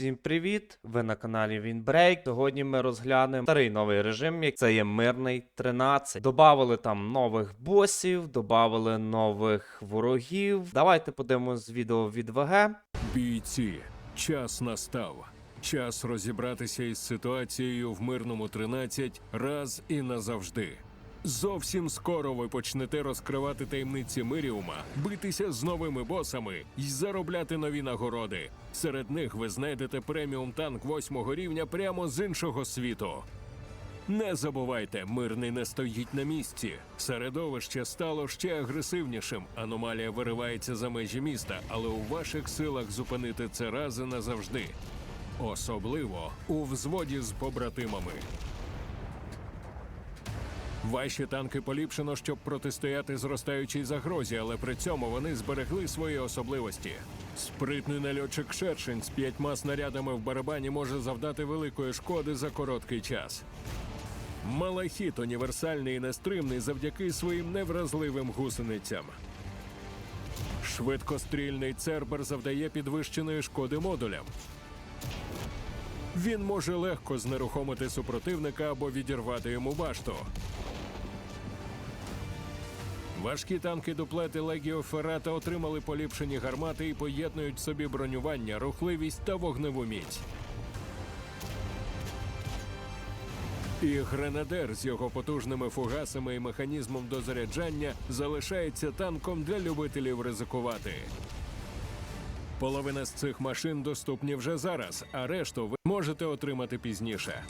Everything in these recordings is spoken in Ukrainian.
Всім привіт! Ви на каналі Вінбрейк. Сьогодні ми розглянемо старий новий режим, як це є мирний 13. Добавили там нових босів, добавили нових ворогів. Давайте подивимось відео від ВГ. Бійці, час настав. Час розібратися із ситуацією в мирному 13 раз і назавжди. Зовсім скоро ви почнете розкривати таємниці Миріума, битися з новими босами і заробляти нові нагороди. Серед них ви знайдете преміум танк восьмого рівня прямо з іншого світу. Не забувайте, мирний не стоїть на місці. Середовище стало ще агресивнішим. Аномалія виривається за межі міста, але у ваших силах зупинити це раз і назавжди. Особливо у взводі з побратимами. Ваші танки поліпшено, щоб протистояти зростаючій загрозі, але при цьому вони зберегли свої особливості. Спритний нальотчик Шершень з п'ятьма снарядами в барабані може завдати великої шкоди за короткий час. Малахіт універсальний і нестримний завдяки своїм невразливим гусеницям. Швидкострільний цербер завдає підвищеної шкоди модулям. Він може легко знерухомити супротивника або відірвати йому башту. Важкі танки дуплети Легіо Феррата отримали поліпшені гармати і поєднують в собі бронювання, рухливість та вогневу міць. І гренадер з його потужними фугасами і механізмом дозаряджання залишається танком для любителів ризикувати. Половина з цих машин доступні вже зараз, а решту ви можете отримати пізніше.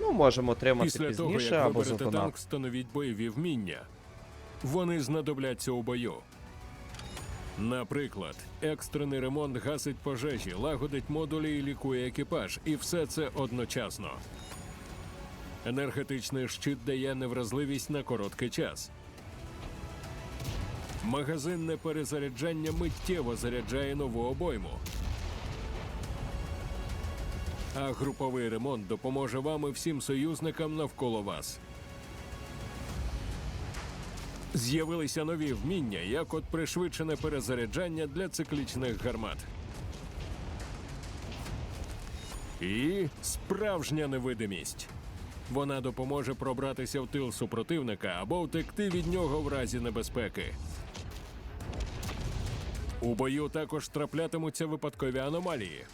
Ну, можемо отримати Після пізніше того, як або виберете зупинати. танк, встановіть бойові вміння. Вони знадобляться у бою. Наприклад, екстрений ремонт гасить пожежі, лагодить модулі і лікує екіпаж, і все це одночасно. Енергетичний щит дає невразливість на короткий час. Магазинне перезаряджання миттєво заряджає нову обойму. А груповий ремонт допоможе вам і всім союзникам навколо вас. З'явилися нові вміння, як от пришвидшене перезаряджання для циклічних гармат. І справжня невидимість. Вона допоможе пробратися в тил супротивника або втекти від нього в разі небезпеки. У бою також траплятимуться випадкові аномалії.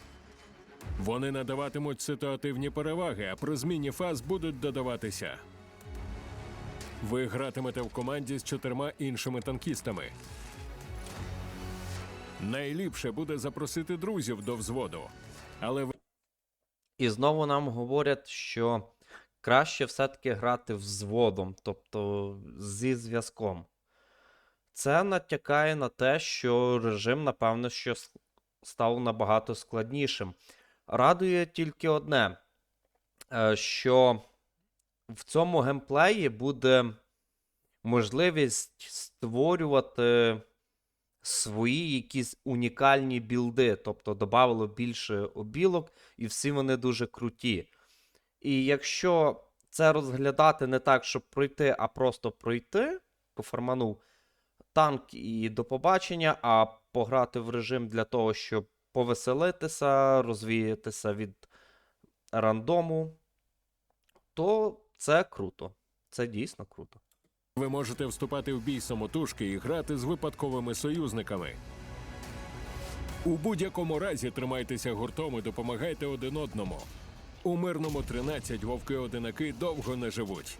Вони надаватимуть ситуативні переваги, а при зміні фаз будуть додаватися. Ви гратимете в команді з чотирма іншими танкістами. Найліпше буде запросити друзів до взводу. Але ви І знову нам говорять, що краще все-таки грати взводом, тобто зі зв'язком. Це натякає на те, що режим, напевно, що став набагато складнішим. Радує тільки одне, е, що в цьому геймплеї буде можливість створювати свої якісь унікальні білди, тобто додавало більше обілок, і всі вони дуже круті. І якщо це розглядати не так, щоб пройти, а просто пройти, пофарманув танк і до побачення, а пограти в режим для того, щоб повеселитися, розвіятися від рандому, то це круто. Це дійсно круто. ви можете вступати в бій самотужки і грати з випадковими союзниками. У будь-якому разі тримайтеся гуртом і допомагайте один одному. У мирному 13 вовки-одинаки довго не живуть.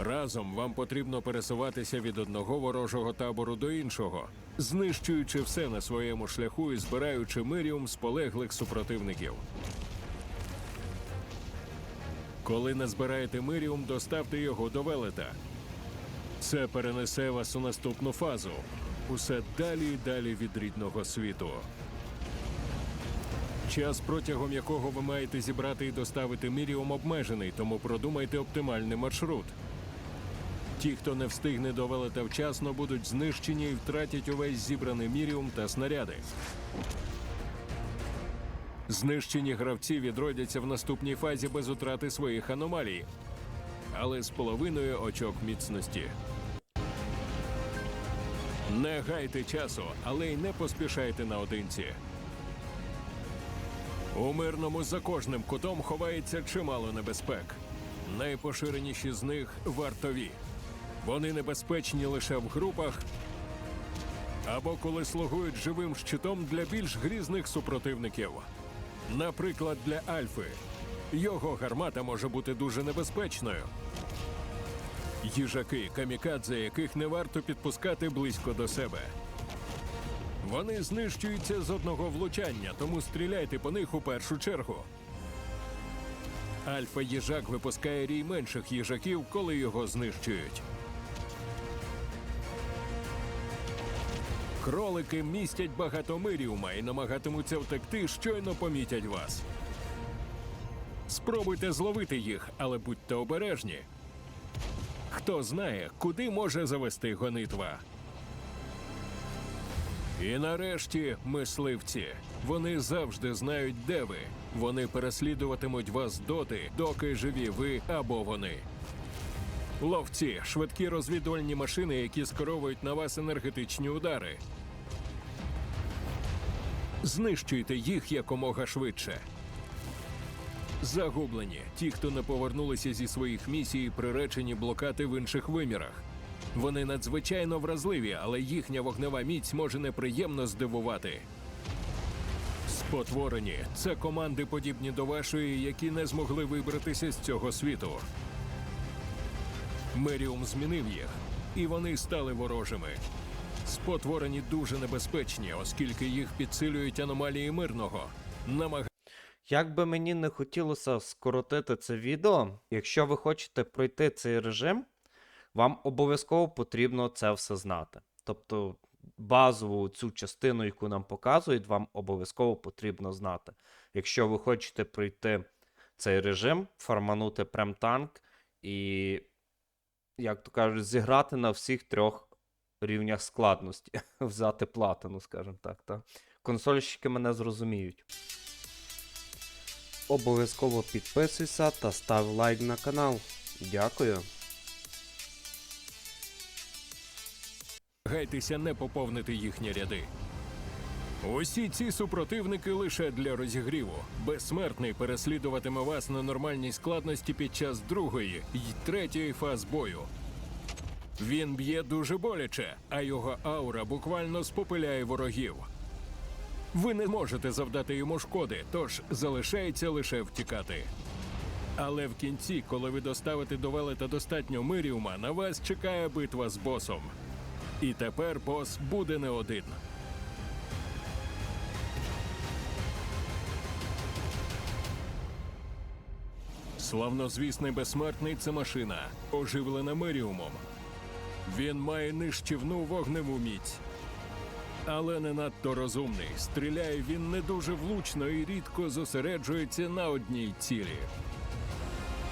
Разом вам потрібно пересуватися від одного ворожого табору до іншого, знищуючи все на своєму шляху і збираючи миріум з полеглих супротивників. Коли назбираєте миріум, доставте його до велета. Це перенесе вас у наступну фазу. Усе далі і далі від рідного світу. Час, протягом якого ви маєте зібрати і доставити міріум, обмежений, тому продумайте оптимальний маршрут. Ті, хто не встигне до велета вчасно, будуть знищені і втратять увесь зібраний міріум та снаряди. Знищені гравці відродяться в наступній фазі без утрати своїх аномалій, але з половиною очок міцності. Не гайте часу, але й не поспішайте наодинці. У мирному за кожним кутом ховається чимало небезпек. Найпоширеніші з них вартові. Вони небезпечні лише в групах або коли слугують живим щитом для більш грізних супротивників. Наприклад, для Альфи. Його гармата може бути дуже небезпечною. Їжаки, камікадзе, яких не варто підпускати близько до себе. Вони знищуються з одного влучання, тому стріляйте по них у першу чергу. Альфа їжак випускає рій менших їжаків, коли його знищують. Кролики містять багато миріума і намагатимуться втекти, щойно помітять вас. Спробуйте зловити їх, але будьте обережні. Хто знає, куди може завести гонитва. І нарешті мисливці. Вони завжди знають, де ви. Вони переслідуватимуть вас доти, доки живі ви або вони. Ловці швидкі розвідувальні машини, які скеровують на вас енергетичні удари. Знищуйте їх якомога швидше. Загублені ті, хто не повернулися зі своїх місій, приречені блокати в інших вимірах. Вони надзвичайно вразливі, але їхня вогнева міць може неприємно здивувати. Спотворені це команди, подібні до вашої, які не змогли вибратися з цього світу. Меріум змінив їх, і вони стали ворожими. Спотворені дуже небезпечні, оскільки їх підсилюють аномалії мирного. Намаг... Як би мені не хотілося скоротити це відео, якщо ви хочете пройти цей режим, вам обов'язково потрібно це все знати. Тобто базову цю частину, яку нам показують, вам обов'язково потрібно знати. Якщо ви хочете пройти цей режим, фарманути прем-танк і, як то кажуть, зіграти на всіх трьох рівнях складності, взяти платину, скажімо так. Та? Консольщики мене зрозуміють. Обов'язково підписуйся та став лайк на канал. Дякую. Гайтеся не поповнити їхні ряди. Усі ці супротивники лише для розігріву. Безсмертний переслідуватиме вас на нормальній складності під час другої й третьої фаз бою. Він б'є дуже боляче, а його аура буквально спопиляє ворогів. Ви не можете завдати йому шкоди, тож залишається лише втікати. Але в кінці, коли ви доставите до велета достатньо миріума, на вас чекає битва з босом. І тепер бос буде не один. Славнозвісний безсмертний це машина, оживлена меріумом. Він має нищівну вогневу міць. Але не надто розумний. Стріляє він не дуже влучно і рідко зосереджується на одній цілі.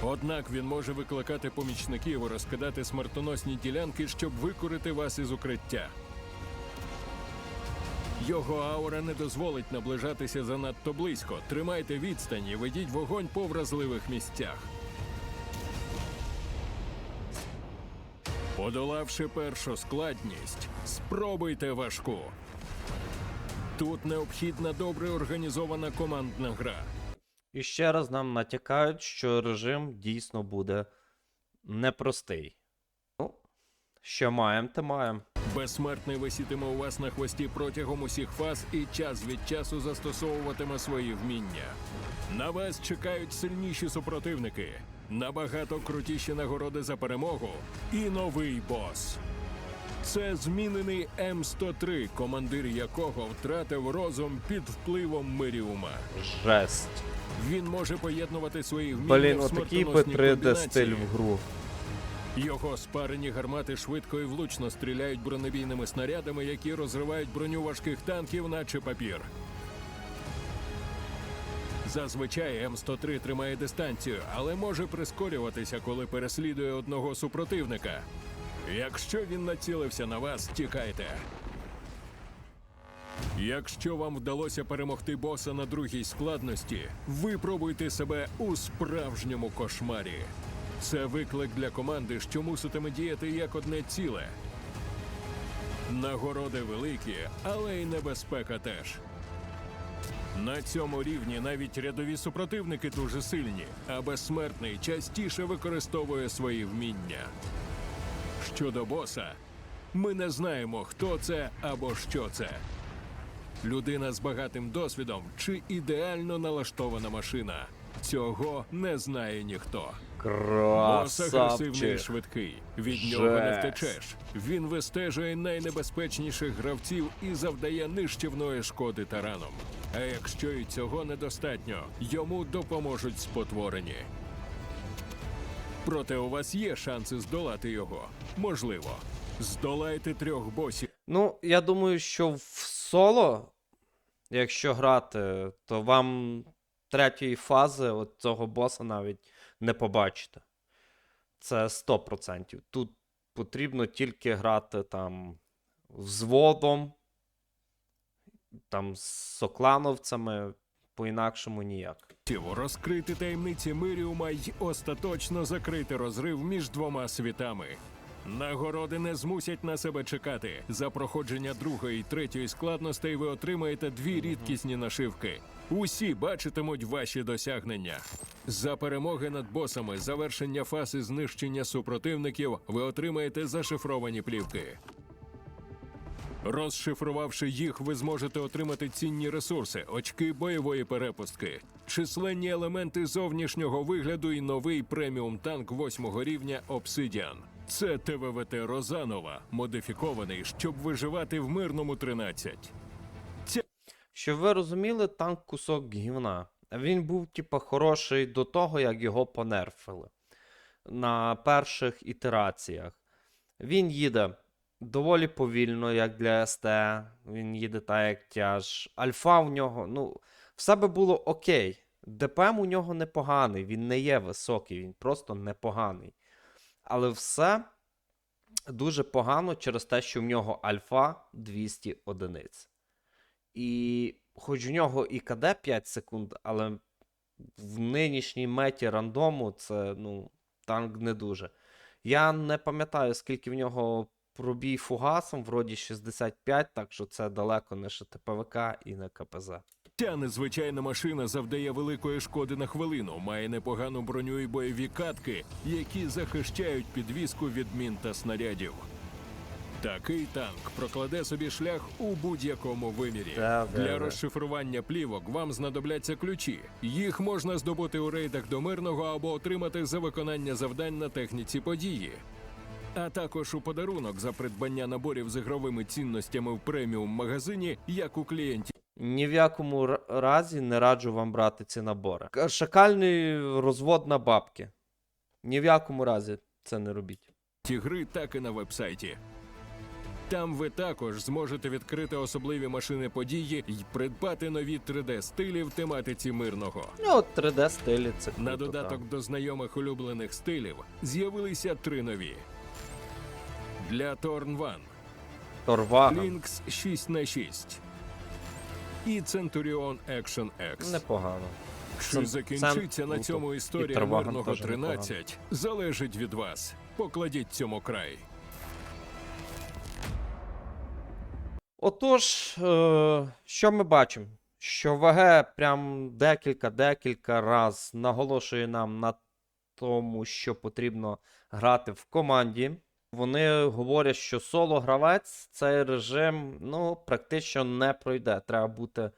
Однак він може викликати помічників і розкидати смертоносні ділянки, щоб викорити вас із укриття. Його аура не дозволить наближатися занадто близько. Тримайте відстань і ведіть вогонь по вразливих місцях. Подолавши першу складність, спробуйте важку. Тут необхідна добре організована командна гра. І ще раз нам натякають, що режим дійсно буде непростий. Що маємо, те маємо. Безсмертний висітиме у вас на хвості протягом усіх фаз і час від часу застосовуватиме свої вміння. На вас чекають сильніші супротивники, набагато крутіші нагороди за перемогу і новий бос. Це змінений М103, командир якого втратив розум під впливом Миріума. Жесть. Він може поєднувати свої вміння Блін, в отакий би 3D комбінації. стиль в гру. Його спарені гармати швидко і влучно стріляють бронебійними снарядами, які розривають броню важких танків, наче папір. Зазвичай М103 тримає дистанцію, але може прискорюватися, коли переслідує одного супротивника. Якщо він націлився на вас, тікайте. Якщо вам вдалося перемогти боса на другій складності, випробуйте себе у справжньому кошмарі. Це виклик для команди, що муситиме діяти як одне ціле. Нагороди великі, але й небезпека теж. На цьому рівні навіть рядові супротивники дуже сильні, а безсмертний частіше використовує свої вміння. Щодо боса, ми не знаємо, хто це або що це. Людина з багатим досвідом чи ідеально налаштована машина. Цього не знає ніхто. Бос агресивний і Красавчик. швидкий. Від нього не Жесть. втечеш. Він вистежує найнебезпечніших гравців і завдає нищівної шкоди тараном. А якщо і цього недостатньо, йому допоможуть спотворені. Проте у вас є шанси здолати його. Можливо. Здолайте трьох босів. Ну, я думаю, що в соло, якщо грати, то вам третьої фази от цього боса навіть не побачите. Це 100%. Тут потрібно тільки грати там взводом, там з соклановцями, по-інакшому ніяк. Розкрити таємниці Миріума й остаточно закрити розрив між двома світами. Нагороди не змусять на себе чекати. За проходження другої й третьої складностей ви отримаєте дві рідкісні нашивки. Усі бачитимуть ваші досягнення. За перемоги над босами, завершення фази знищення супротивників, ви отримаєте зашифровані плівки. Розшифрувавши їх, ви зможете отримати цінні ресурси, очки бойової перепустки, численні елементи зовнішнього вигляду і новий преміум танк восьмого рівня Обсидіан. Це ТВВТ Розанова, модифікований, щоб виживати в мирному 13. Щоб ви розуміли, танк кусок гівна. Він був, типа, хороший до того, як його понерфили на перших ітераціях. Він їде доволі повільно, як для СТ. Він їде так, як тяж. Альфа в нього, ну, все би було окей. ДПМ у нього непоганий, він не є високий, він просто непоганий. Але все дуже погано через те, що в нього альфа 200 одиниць. І хоч у нього і КД 5 секунд, але в нинішній меті рандому це ну, танк не дуже. Я не пам'ятаю, скільки в нього пробій фугасом, вроді 65, так що це далеко не ШТПВК і не КПЗ. Ця незвичайна машина завдає великої шкоди на хвилину, має непогану броню і бойові катки, які захищають підвіску від мін та снарядів. Такий танк прокладе собі шлях у будь-якому вимірі. Да, да, Для да. розшифрування плівок вам знадобляться ключі. Їх можна здобути у рейдах до мирного або отримати за виконання завдань на техніці події. А також у подарунок за придбання наборів з ігровими цінностями в преміум магазині, як у клієнтів. Ні в якому разі не раджу вам брати ці набори. Шакальний розвод на бабки. Ні в якому разі це не робіть. ті гри, так і на вебсайті. Там ви також зможете відкрити особливі машини події і придбати нові 3D-стилі в тематиці мирного. Ну, 3D стилі це круто, На додаток так. до знайомих улюблених стилів з'явилися три нові. Для Торн One Торвага. Lynx 6х6 і Centurion Action X. Непогано. Чи закінчиться на цьому історія мирного теж непогано. 13 залежить від вас. Покладіть цьому край. Отож, е, що ми бачимо? Що ВГ прям декілька-декілька раз наголошує нам на тому, що потрібно грати в команді. Вони говорять, що соло-гравець цей режим ну, практично не пройде. Треба бути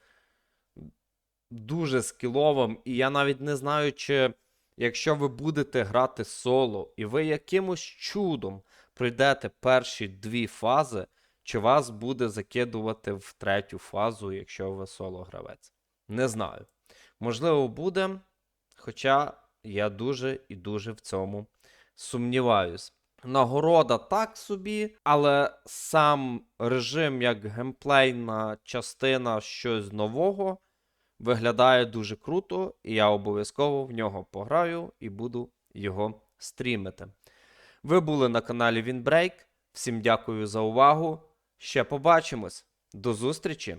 дуже скіловим. І я навіть не знаю, чи якщо ви будете грати соло, і ви якимось чудом пройдете перші дві фази, чи вас буде закидувати в третю фазу, якщо ви соло-гравець. Не знаю. Можливо, буде, хоча я дуже і дуже в цьому сумніваюсь. Нагорода так собі, але сам режим як геймплейна частина щось нового виглядає дуже круто, і я обов'язково в нього пограю і буду його стрімити. Ви були на каналі Вінбрейк. Всім дякую за увагу. Ще побачимось. До зустрічі!